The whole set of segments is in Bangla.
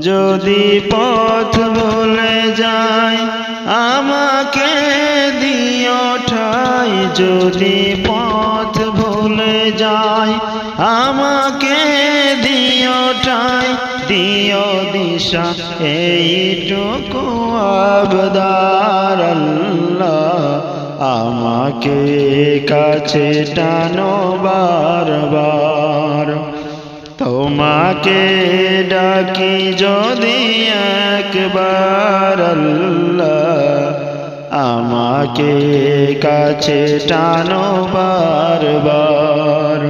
যদি পথ ভুলে যাই, আমাকে দিও ঠাই। যদি পথ ভুলে যাই, আমাকে দিও ঠাই। দিও দিশা, এইটুকু আবদার আমাকে কাছে টানো বারবার। তোমাকে ডাকি যদি একবার আমাকে কাছে টানো বারবার।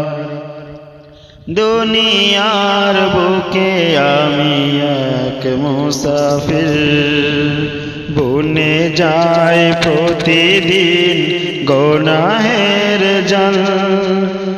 দুনিয়ার বুকে আমি এক মুসাফির, বনে যায় প্রতিদিন গোনাহের জল।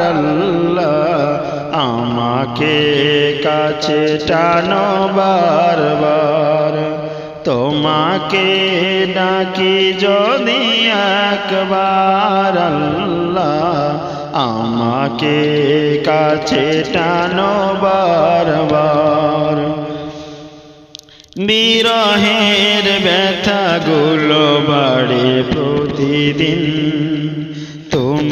আল্লাহ আমাকে কাছে টানো বারবার। তোমাকে ডাকি যদি একবার আমাকে কাছে টানো বারবার। বিরহের ব্যথাগুলো বাড়ে প্রতিদিন।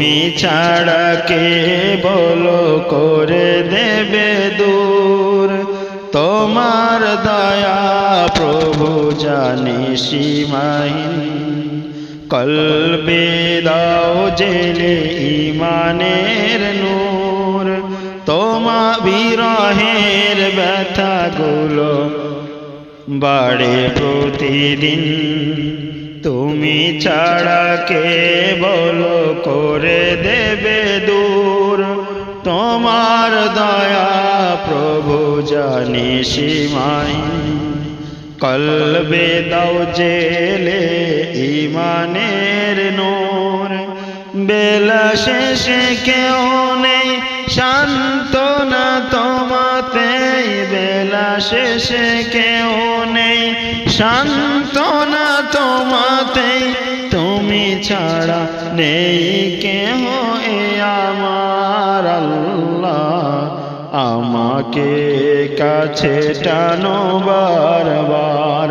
তুমি ছাড়া কে বলো করে দেবে দূর? তোমার দয়া প্রভু জানি সীমাহীন। কলবে দাও জেলে ইমানের নূর। তোমা বিরহের ব্যথাগুলো বাড়ে প্রতিদিন। তুমি ছাড়া কে বলো করে দেবে দূর? তোমার দয়া প্রভু জানি সীমাই কলবে দাও জেলে ইমানের নূর। বেলা শেষে কেউ নেই শান্ত না তোমাতে। বেলা শেষে কেউ নেই শান্ত না তোমাতে। তুমি ছাড়া নেই কেহ এ আমার আল্লাহ। আমাকে কাছে টানো বারবার।